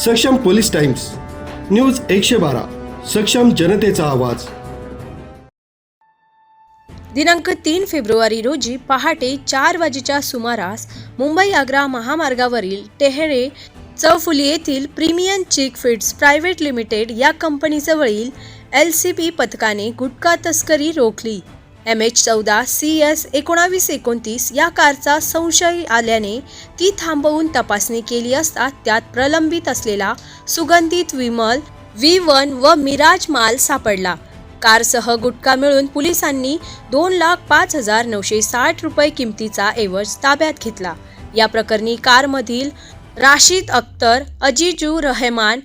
सक्षम police times news एकशे बारा सक्षम जनतेचा आवाज. दिनांक तीन फेब्रुवारी रोजी पहाटे चार वाजेच्या सुमारास मुंबई आग्रा महामार्गावरील टेहरे चौफुली येथील premium chick feeds private limited या कंपनीजवळील एल सी पी पथकाने गुटखा तस्करी रोखली. एम एच चौदा सी एस एकोणावीस एकोणतीस या कारचा संशय आल्याने ती थांबवून तपासणी केली असता त्यात प्रलंबित असलेला सुगंधित विमल व्ही वन व मिराज माल सापडला. कारसह गुटखा मिळून पोलिसांनी दोन लाख पाच हजार नऊशे साठ रुपये किमतीचा एवज ताब्यात घेतला. या प्रकरणी कारमधील राशीद अख्तर अजिजू रहमान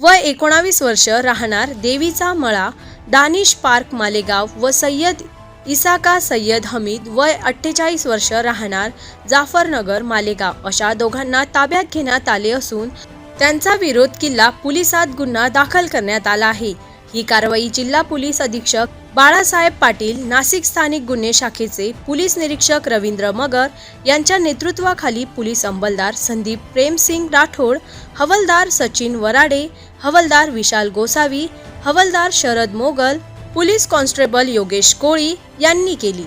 व एकोणावीस वर्ष राहणार देवीचा मळा दानिश पार्क मालेगाव व सय्यद इसाका सय्यद हमीद वय अठ्ठेचाळीस वर्ष राहणार जाफरनगर मालेगाव. अशा दोघांना ताब्यात घेण्यात आले असून त्यांचा विरोध किल्ला पोलिसात गुन्हा दाखल करण्यात आला आहे. ही कारवाई जिल्हा पोलीस अधीक्षक बाळासाहेब पाटील नाशिक स्थानिक गुन्हे शाखेचे पोलीस निरीक्षक रवींद्र मगर यांच्या नेतृत्वाखाली पोलीस अंमलदार संदीप प्रेमसिंग राठोड हवलदार सचिन वराडे हवलदार विशाल गोसावी हवलदार शरद मोगल पोलीस कॉन्स्टेबल योगेश कोळी यांनी केली.